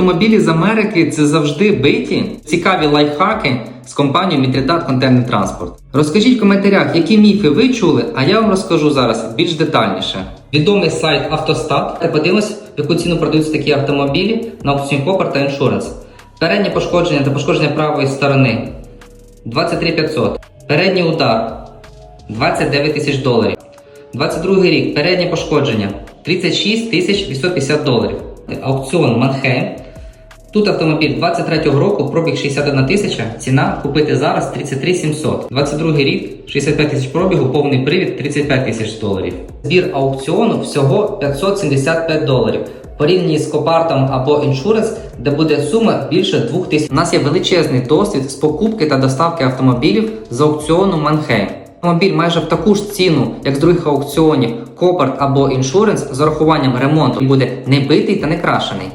автомобілі з Америки це завжди биті. Цікаві лайфхаки з компанією Мітридат Контентний Транспорт. Розкажіть в коментарях, які міфи ви чули, а я вам розкажу зараз більш детальніше. Відомий сайт Автостат. Подивимось, в яку ціну продаються такі автомобілі на аукціоні Копер та Іншуренс. Переднє пошкодження та пошкодження правої сторони 23 500. Передній удар 29 тисяч доларів. 22 рік переднє пошкодження 36 тисяч 850 доларів. Аукціон Манхейм. Тут автомобіль 23 року, пробіг 61 тисяча, ціна купити зараз 33 700. 22 рік, 65 тисяч пробігу, повний привід 35 тисяч доларів. Збір аукціону всього 575 доларів. Порівняні з Копартом або іншуренс, де буде сума більше 2 тисяч. У нас є величезний досвід з покупки та доставки автомобілів з аукціону Манхейм. Автомобіль майже в таку ж ціну, як з других аукціонів Копарт або іншуренс з урахуванням ремонту буде не битий та не крашений.